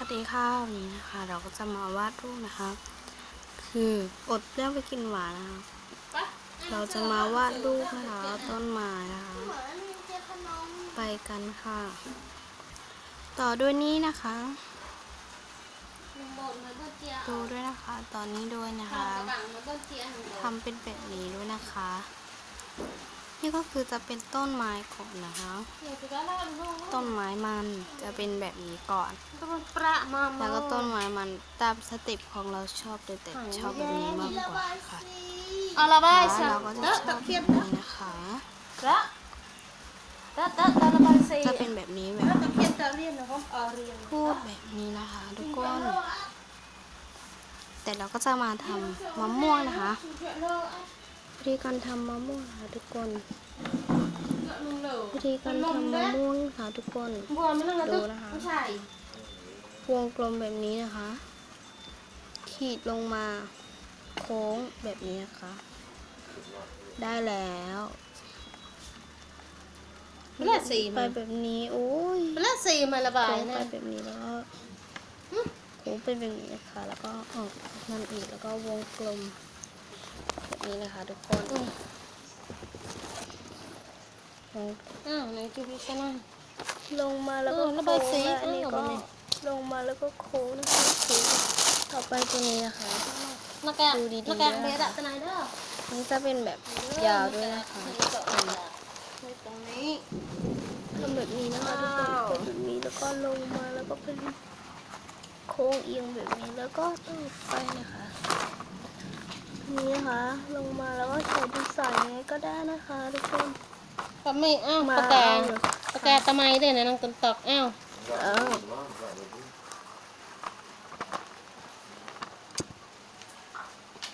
วัสดีค่ะวันนี้นะคะ เราก็จะมาวาดรูปนะคะ คืออดเปรี้ยวไปกินหวานนะคะเราจะมาวาดรูปนะคะต้นไม้นะคะไปกันค่ะ ต่อด้วยนี้นะคะดูด้วยนะคะ ตอนนี้ด้วยนะคะทำเป็นแบบนี้ด้วยนะคะ นี่ก็คือจะเป็นต้นไม้ก่อนนะคะ ต้นไม้มันจะเป็นแบบนี้ก่อน แล้วก็ต้นไม้มันตามสเต็ปของเราชอบเลยแต่ชอบแบบนี้มากกว่าค่ะเอาละบายแล้วสิเราก็จะชอบแบบนี้นะคะระระระระระบายสิจะเป็นแบบนี้แบบตะเพียนตะเรียนนะครับเอาเรียนพูดแบบนี้นะคะทุกคนแต่เราก็จะมาทำมะม่วงนะคะวิ ธีการทำมะม่วงค่ะทุกคน วิธีการทำมะม่วงค่ะทุกคนบัวมันนั่งดูนะคะผู้ชายวงกลมแบบนี้นะคะ ขีดลงมาโค้งแบบนี้นะคะ ได้แล้วเวลาสีไปมันแบบนี้โอ้ยเวลาสีมันระบายโค้งไปนะ แบบนี้แล้วก็โค้งไปแบบนี้นะคะแล้วก็ออกนั่นอีกแล้วก็วงกลมแบบ นี้นะคะทุกคนวงอ้าวในจูบิชนะลงมาแล้วก็เออระบายสีโค้งและอันนี้เออก็แบบนี้ลงมาแล้วก็โค้งนะคะโค้งต่อไปตัวนี้นะคะนักแกดูดีๆนักแกนะคะเบียร์อะตะไหนเด้อนี่จะเป็นแบบยาวด้วยนะคะตรงนี้ทำแบบนี้นะคะทุกคนว้าวเป็นแบบนี้แล้วก็ลงมาแล้วก็เป็นโค้งเอียงแบบนี้แล้วก็ต่อไปนะคะ นี่นะคะ ลงมาแล้วก็ใส่ดีไซน์ยังไงก็ได้นะคะทุกคน ก็ไม่อ้าวมาปากกาเอาเลยปากกาตะไมเด้เนี่ยนางตนตอกอ้าวเอา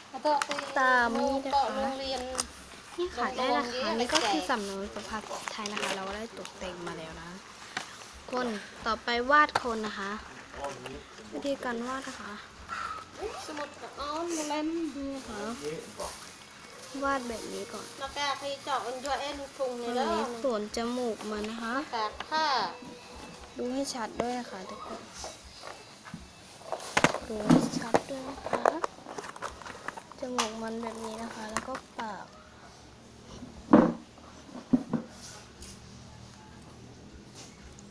เอาโต๊ะไปตามนี้นะโต๊คะ โรงเรียน นี่ค่ะได้แล้วค่ะลงๆนี่ก็คือแจกสำนวนประภาษาไทยนะคะ เราก็ได้ตกแต่งมาแล้วนะคนต่อไปวาดคนนะคะ วิธีการวาดนะคะ สมุดกับอ้อน มาเล่นนี่นะคะวาดแบบนี้ก่อนนักแกใครเจาะอันด้วยเอ็นพุงอัเนี่ยนเด้อนี้ส่วนจมูกมันนะคะกาดผ้าดูให้ชัดด้วยนะคะทุกคน ดูให้ชัดด้วยนะคะจมูกมันแบบนี้นะคะ แล้วก็ปาก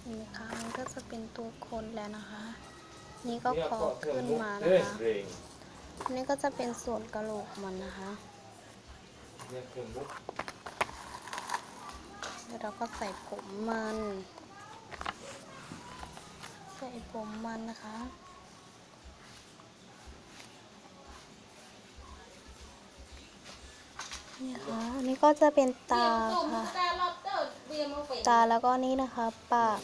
นี่นะคะมันก็จะเป็นตัวคนแล้วนะคะ นี่ก็คอขึ้นมานะคะ อันนี้ก็จะเป็นส่วนกระโหลกมันนะคะแล้วเราก็ใส่ผมมัน ใส่ผมมันนะคะนี่ค่ะอันนี้ก็จะเป็นตาค่ะ ตาลอบเด้อเบียร์มาเป็นตาแล้วก็นี่นะคะปาก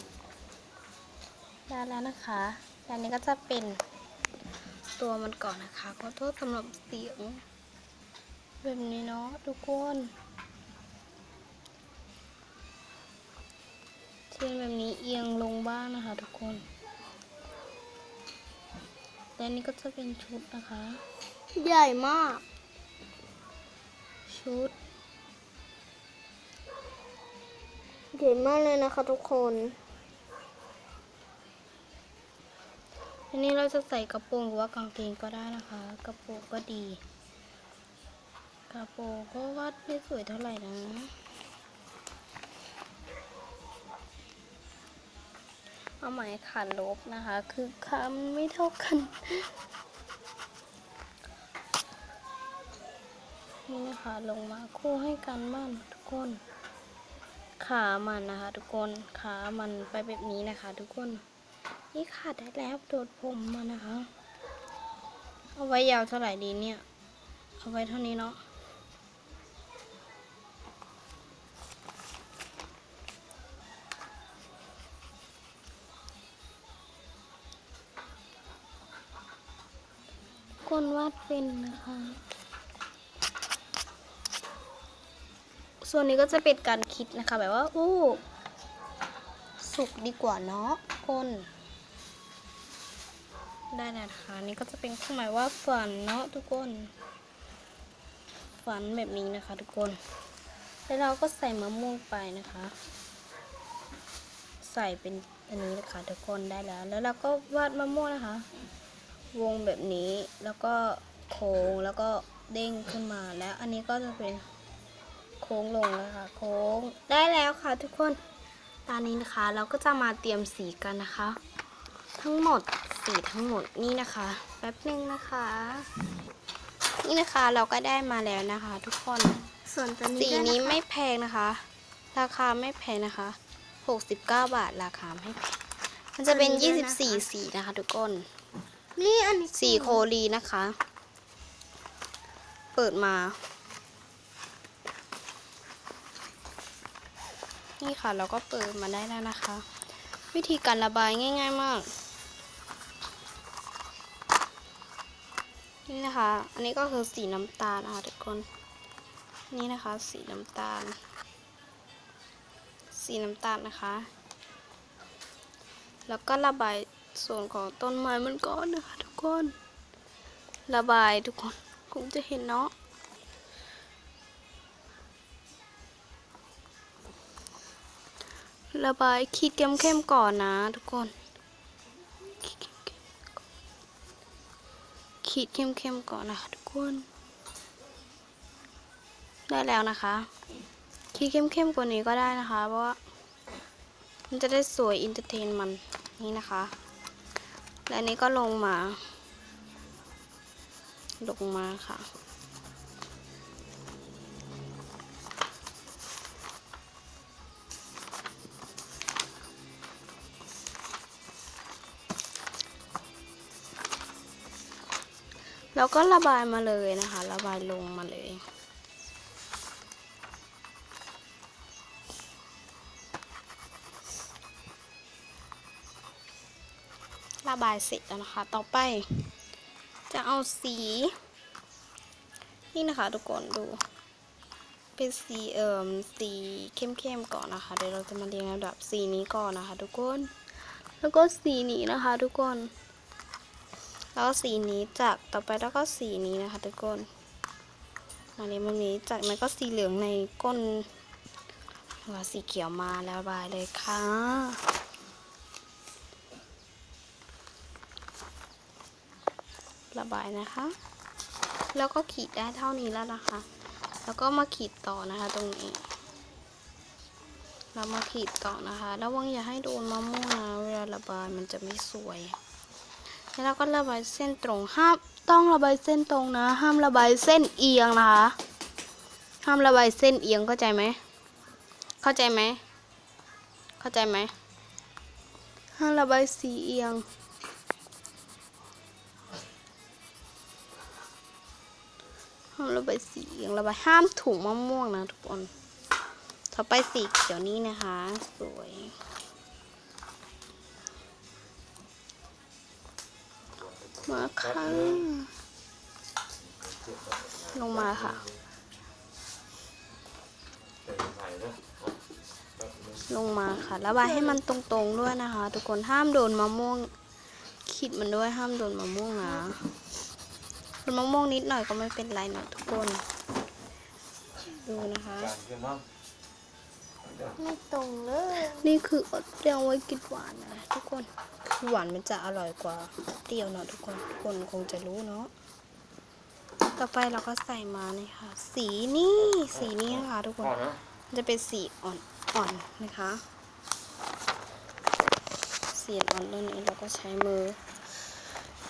ได้แล้วนะคะอันนี้ก็จะเป็น ตัวมันก่อนนะคะ ขอโทษสำหรับเสียงแบบนี้เนาะทุกคนเช่นแบบนี้เอียงลงบ้างนะคะ ทุกคนและนี่ก็จะเป็นชุดนะคะ ใหญ่มาก ชุดใหญ่มากเลยนะคะทุกคน อันนี้เราจะใส่กระโปรงหรือว่ากางเกงก็ได้นะคะ กระโปรงก็ดี กระโปรงก็วาดไม่สวยเท่าไหร่นะเอาหมายขาลบนะคะ คือคำไม่เท่ากัน นี่นะคะลงมาคู่ให้กันบ้างทุกคน ขามันนะคะ ทุกคน ขามันไปแบบนี้นะคะ ทุกคน นี่ขาดได้แล้วโดดผมมานะคะ เอาไว้ยาวเท่าไหร่ดีเนี่ย เอาไว้เท่านี้เนาะคนวาดเป็นนะคะ ส่วนนี้ก็จะเป็นการคิดนะคะ แบบว่า อู้ สุกดีกว่าเนาะคน ได้แล้วนะคะนี่ก็จะเป็นเครื่อหมายว่าฝันเนาะทุกคน ฝันแบบนี้นะคะ ทุกคน แล้วเราก็ใส่มะม่วงไปนะคะ ใส่เป็นอันนี้นะคะทุกคนได้แล้ว แล้วเราก็วาดมะม่วงนะคะ วงแบบนี้แล้วก็โค้งแล้วก็เด้งขึ้นมาแล้ว อันนี้ก็จะเป็นโค้งลงแล้วค่ะ โค้งได้แล้วค่ะ ทุกคน ตอนนี้นะคะเราก็จะมาเตรียมสีกันนะคะ ทั้งหมดสีทั้งหมดนี่นะคะแป๊บหนึ่งนะคะ นี่นะคะเราก็ได้มาแล้วนะคะ ทุกคนส่วนตัวนี้สีด้วยะคะนี้ไม่แพงนะคะ ราคาไม่แพงนะคะ 69 บาทราคาไม่แพงมันจะเป็น 24 สีนะคะ ทุกคน นี่อันนี้สีโคลีนะคะ เปิดมา นี่ค่ะเราก็เปิดมาได้แล้วนะคะ วิธีการระบายง่าย ๆ มาก นี่นะคะ อันนี้ก็คือสีน้ำตาลนะคะทุกคน นี่นะคะ สีน้ำตาล สีน้ำตาลนะคะ แล้วก็ระบายส่วนของต้นไม้มันก่อนนะคะ ทุกคน ระบายทุกคนคงจะเห็นเนาะระบายขีดเข้มๆก่อนนะทุกคน ขีดเข้มๆก่อนนะคะทุกคน ได้แล้วนะคะ ขีดเข้มๆกว่านี้ก็ได้นะคะ เพราะว่ามันจะได้สวยอินเตอร์เทนมันนี่นะคะ และนนี้ก็ลงมา ลงมาค่ะ แล้วก็ระบายมาเลยนะคะ ระบายลงมาเลยระบายเสร็จแล้วนะคะ ต่อไป จะเอาสี นี่นะคะทุกคนดู เป็นสีเอ่มสีเข้มๆก่อนนะคะ เดี๋ยวเราจะมาเรียงลำดับสีนี้ก่อนนะคะ ทุกคน แล้วก็สีนี้นะคะ ทุกคน แล้วก็สีนี้จากต่อไปแล้วก็สีนี้นะคะทุกคนอันนี้มันนี้จากนั้นก็สีเหลืองในก้นแล้วสีเขียวมาแล้วบายเลยค่ะระบายนะคะ แล้วก็ขีดได้เท่านี้แล้วนะคะ แล้วก็มาขีดต่อนะคะตรงนี้ เรามาขีดต่อนะคะ ระวังอย่าให้โดนมะม่วงนะเวลาระบายมันจะไม่สวย แล้วก็ระบายเส้นตรงห้ามต้องระบายเส้นตรงนะ ห้ามระบายเส้นเอียงนะคะ ห้ามระบายเส้นเอียงเข้าใจไหมเข้าใจไหมเข้าใจไหมห้ามระบายสีเอียงห้ามระบายสีเอียงระบายห้ามถุงมะม่วงนะทุกคน ต่อไปสีเขียวนี้นะคะ สวย มาค่ะ ลงมาค่ะ ลงมาค่ะ ระบายให้มันตรงๆด้วยนะคะ ทุกคนห้ามโดนมะม่วง ขีดมันด้วยห้ามโดนมะม่วงนะโดนมะม่วงนิดหน่อยก็ไม่เป็นไรนะทุกคน ดูนะคะ ไม่ตรงเลย นี่คืออดเปรี้ยวไว้กินหวานนะทุกคนคือหวานมันจะอร่อยกว่าเปรี้ยวเนาะทุกคนทุกคนคงจะรู้เนาะต่อไปเราก็ใส่มานี่ค่ะ สีนี่สีนี้นะคะทุกคนมันจะเป็นสีอ่อนอ่อนนะคะสีอ่อนตัวนี้เราก็ใช้มือ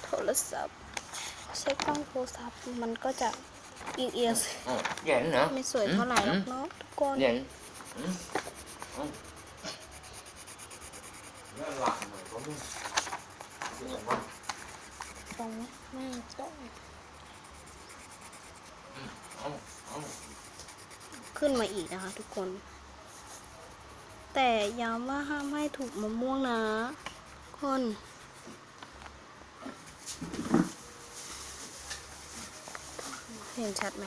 โทรศัพท์ใช้กล้องโทรศัพท์มันก็จะเอียงเอียง Ờ, Vậy nữa ๆไม่สวยเท่าไหร่หรอกเนาะทุกคน Vậy ตรงไม่ตรงขึ้นมาอีกนะคะทุกคน แต่ย้ำว่าห้ามให้ถูกมะม่วงนะคนเห็นชัดไหม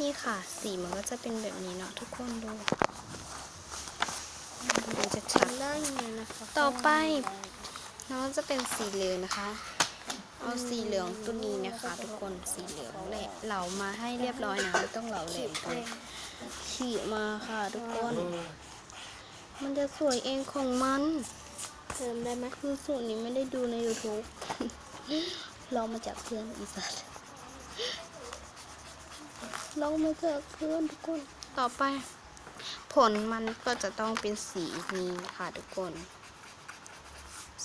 นี่ค่ะ สีมันก็จะเป็นแบบนี้เนาะทุกคนดู ดูจะชัดได้ยังไงนะคะต่อไปน้องจะเป็นสีเหลืองนะคะ เอาสีเหลืองตัวนี้นะคะ ทุกคนสีเหลืองแหละเหลามาให้เรียบร้อยนะไม่ต้องเหลาแหลมกันขีดมาค่ะ ทุกคน มันจะสวยเองของมัน เติมได้ไหมคือสูตรนี้ไม่ได้ดูใน YouTube ลองมาจากเพื่อนอีสัตว์ลองมาจากเพื่อนทุกคน ต่อไป ผลมันก็จะต้องเป็นสีนี้ค่ะทุกคน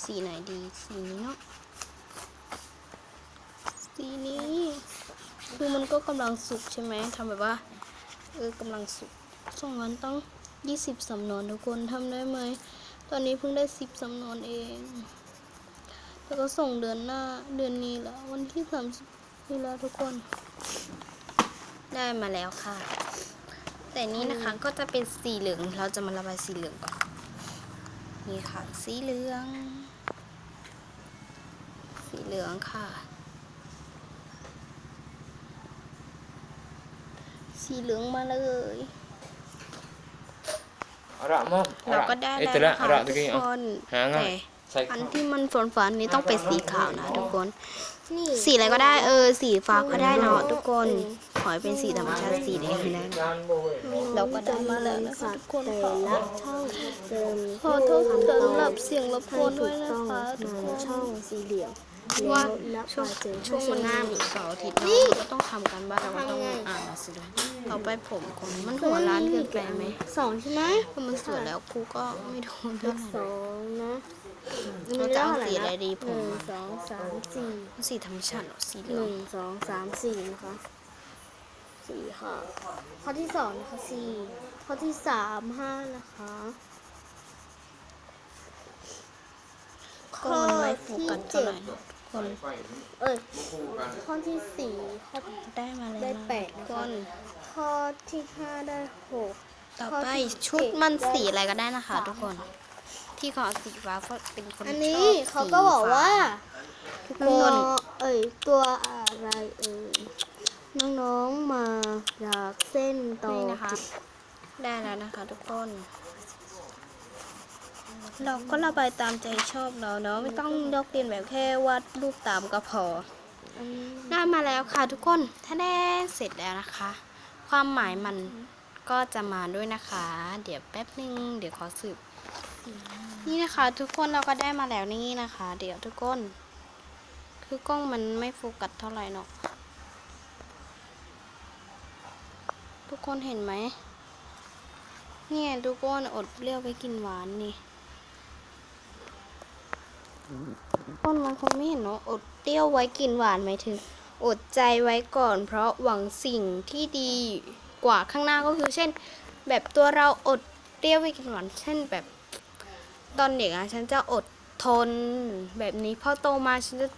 สีไหนดี สีนี้เนาะ สีนี้ คือมันก็กำลังสุกใช่ไหมทำแบบว่าเออกำลังสุกส่งมันต้อง 20สำนวนทุกคนทำได้ไหม ตอนนี้เพิ่งได้ 10สำนวนเอง แล้วก็ส่งเดือนหน้าเดือนนี้แล้ววันที่30นี่แล้วทุกคน ได้มาแล้วค่ะ แต่นี้นะคะก็จะเป็นสีเหลือง เราจะมาระบายสีเหลืองก่อน นี่ค่ะ สีเหลือง สีเหลืองค่ะ สีเหลืองมาเลย Arak mom. เราก็ได้ Eh แล้ว telah นะคะ arak ทุ tu ก kini. ค ah. นหาง่ายแต่ ใส่อันข้าวที่มันฝันๆนี้ต้องเป็นสีขาวนะทุกคนนี่สีอะไรก็ได้เออ สีฟ้าก็ได้เนาะทุกคน ขอให้เป็นสีธรรมชาติสีแดงนะจานบ่เว้ยเราก็ได้มาแล้วนะคะทุกคนแต่ขอละช่องเติมขอโทษสำหรับเสียงรบกวนด้วยนะคะทุกในคนช่องสี่เหลี่ ยมว่าแล้วช่วงมาเจอช่วงมันหน้ามีเสาร์อาทิตย์เนาะเราก็ต้องทำกันบ้านเราก็ต้องอ่านหนังสือด้วยต่อไปผมคนมันหัวร้านเกินไปไหมสองใช่ไหมเพราะมันสวยแล้วครูก็ไม่โดนเท่าไหสร่องนะเราจะเอาสีอะไรดีผหมนึ่งสองสามสี่สีธรรมชาติเหรอสีเหหลืองนึ่งสองสามสี่นะคะสี่ค่ะข้อที่สองนะคะสี่ข้อที่สามห้านะคะก็มันไม่โฟกัสเท่าไหร่เนอะ คน เอ้ย ข้อที่สี่ข้อได้มาแล้วได้นะแปดทุกนะคคะนข้อที่ห้าได้หกต่อข้อไปที่ชุดเจ็ดมันได้สีอะไรก็ได้นะคะ ทุกคน ที่ขอสีฟ้าเพราะเป็นคนอันชนี้อบเขาสีก็บอกว่าทุกตัควเอ้ยตัวอะไรเอ่ยน้องๆมาจากเส้นต่อนี่นะคะ ได้แล้วนะคะ ทุกคน เราก็ระบายตามใจชอบเราเนาะไม่ต้องยกเรียนแบบแค่วาดรูปตามก็พออันนี้ได้มาแล้วค่ะทุกคนถ้าได้เสร็จแล้วนะคะ ความหมายมันก็จะมาด้วยนะคะ เดี๋ยวแป๊บนึง เดี๋ยวขอสืบ นี่นะคะ ทุกคนเราก็ได้มาแล้วนี่นะคะ เดี๋ยวทุกคน คือกล้องมันไม่โฟกัสเท่าไหร่เนาะทุกคนเห็นไหมเนี่ยทุกคนอดเปรี้ยวไปกินหวานนี่ คนมันคงไม่เห็นเนาะอดเปรี้ยวไว้กินหวานหมายถึง อดใจไว้ก่อน เพราะหวังสิ่งที่ดีกว่าข้างหน้าก็คือ เช่น แบบตัวเราอดเปรี้ยวไว้กินหวาน เช่นแบบตอนเด็กอะฉันจะอดทนแบบนี้พอโตมาฉันจะ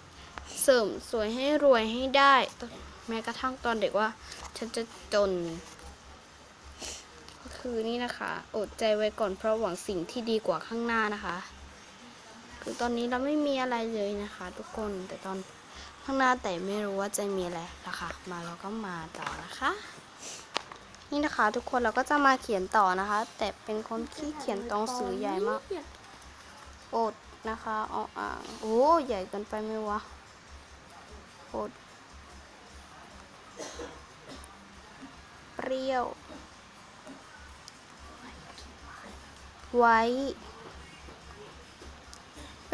เสริมสวยให้รวยให้ได้แม้กระทั่งตอนเด็กว่า ฉันจะจน ก็คือนี่นะคะ อดใจไว้ก่อนเพราะหวังสิ่งที่ดีกว่าข้างหน้านะคะ คือตอนนี้เราไม่มีอะไรเลยนะคะ ทุกคนแต่ตอนข้างหน้าแต่ไม่รู้ว่าจะมีอะไรนะคะมาเราก็มาต่อนะคะ นี่นะคะทุกคนเราก็จะมาเขียนต่อนะคะ แต่เป็นคนที่เขียนตองสือใหญ่มากอดนะคะออ่างโอ้ใหญ่เกินไปไหมวะอดเปรี้ยวไว้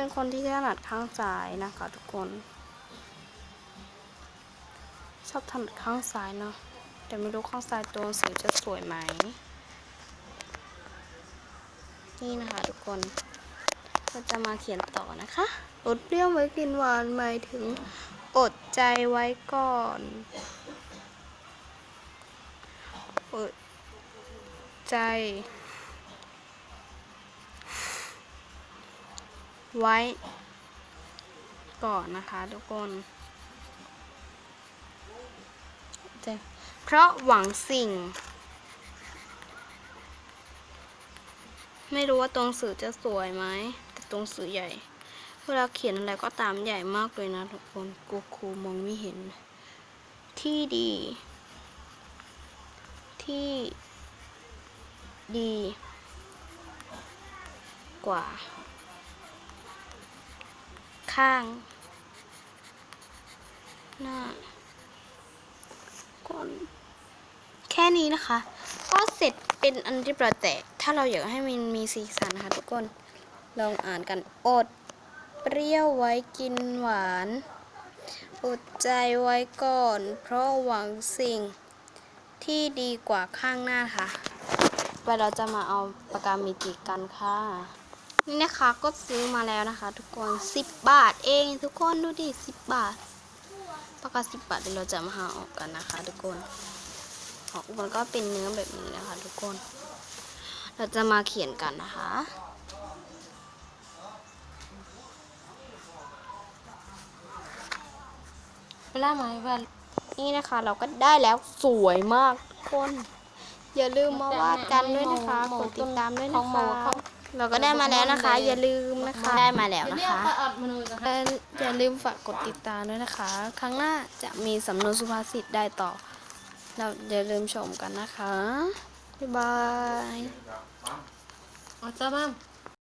เป็นคนที่ถนัดข้างซ้ายนะคะทุกคน ชอบถนัดข้างซ้ายเนาะแต่ไม่รู้ข้างซ้ายตัวหนังสือจะสวยไหม นี่นะคะทุกคนก็จะมาเขียนต่อนะคะอดเปรี้ยวไว้กินหวานหมายถึงอดใจไว้ก่อนอดใจ ไว้ ก่อนนะคะทุกคนเพราะหวังสิ่ง ไม่รู้ว่าตรงสื่อจะสวยไหมแต่ตรงสื่อใหญ่ เวลาเขียนอะไรก็ตามใหญ่มากเลยนะทุกคนกูครูมองไม่เห็น ที่ดี ที่ดี กว่า ข้าง หน้าก่อนแค่นี้นะคะ ก็เสร็จเป็นอันเรียบร้อยแต่ ถ้าเราอยากให้มันมีสีสันนะคะทุกคน ลองอ่านกันอด เปรี้ยวไว้กินหวานอดใจไว้ก่อน เพราะหวังสิ่งที่ดีกว่าข้างหน้าค่ะ ไปเราจะมาเอาปากกาเมจิกกันค่ะ นี่นะคะก็ซื้อมาแล้วนะคะ ทุกคน10บาทเองทุกคนดูดิ10บาทปากกา10บบาทเดี๋ยวเราจะมาหาออกกันนะคะ ทุกคนออกมันก็เป็นเนื้อแบบนี้นะคะ ทุกคน เราจะมาเขียนกันนะคะเวลาไหมวันนี่นะคะ เราก็ได้แล้วสวยมากทุกคน อย่าลืมมาวาดกันด้วยนะคะกดติดตามด้วยนะคะ เราก็ได้มาแล้วนะคะ อย่าลืมนะคะ ได้มาแล้วเดี๋ยวนะนี้คะก็อัดมาเลยนะคะและอย่าลืมฝากกดติดตามด้วยนะคะ ครั้งหน้าจะมีสำนวนสุภาษิตได้ต่อ เราอย่าลืมชมกันนะคะ บ๊ายบายอ๋อจ้าบ้าม